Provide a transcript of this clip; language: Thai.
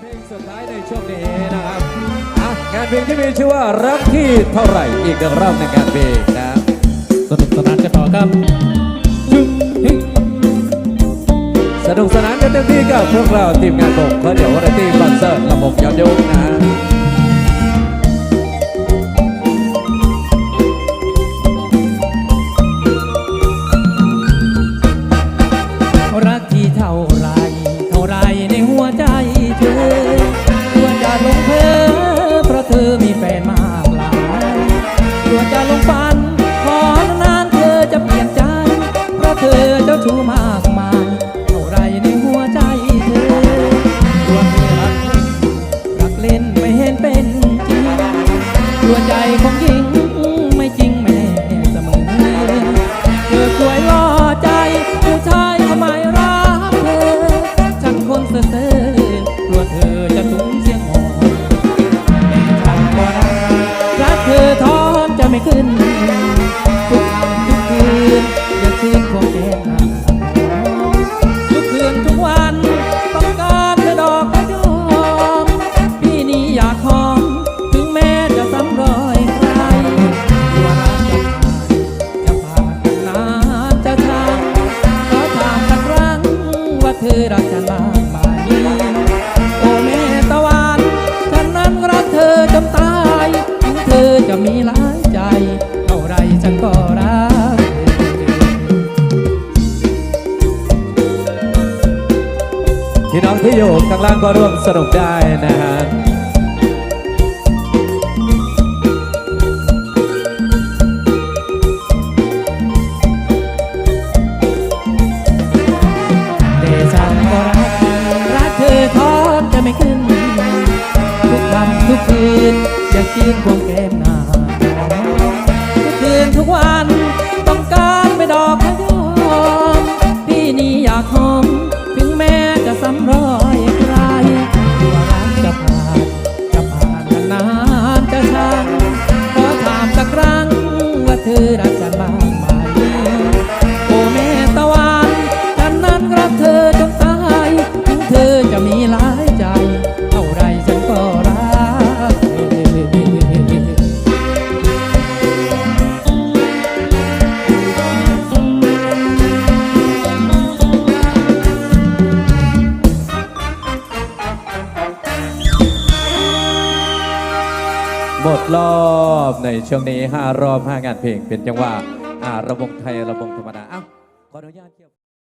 เพลงสุดท้ายในช่วงนี้นะครับอะงานเพลงที่มีชื่อว่ารักที่เท่าไหร่อีกหนึ่งรอบในงานเพลงนะสนุกสนานกันต่อครับจุ๊บเฮ้ยสนุกสนานกันเต็มที่กับพวกเราทีมงานบกเพราะเดี๋ยววันที่คอนเสิร์ตระบบย้อนยุคนะรักที่เท่าไรเท่าไร ตัวใจของหญิงไม่จริงแม่เสมอเธอสวยล่อใจผู้ชายทำไมรักเธอฉันคนเซ่อเซ่อกลัวเธอจะสูงเสียงหอนแต่ฉันก็รักรักเธอท้อนจะไม่ขึ้นทุกคำ กันมากมายโอ้แม่ตะวันฉันนั้นรักเธอจนตายถึงเธอจะมีหลายใจ เท่าไรฉันก็รักพี่น้องที่อยู่ข้างล่างก็ร่วมสนุกได้นะฮะ คืนอยากกินควงแก้มนาทุกคืนทุกวันต้องการไปดอกพะยอมพี่นี่อยากหอมถึงแม้จะซ้ำรอยใครว่ารักจะผ่านจะผ่านนานจะช่างขอถามสักครั้งว่าเธอรักฉันบ้างไหมโอ้แม่ตะวันฉันนั้นรักเธอจนตายถึงเธอจะมีหลาย หมดรอบในช่วงนี้ 5 รอบ 5 งานเพลงเป็นจังหวะอ่าระบงไทยระบงธรรมดา เอ้าขออนุญาตเที่ยว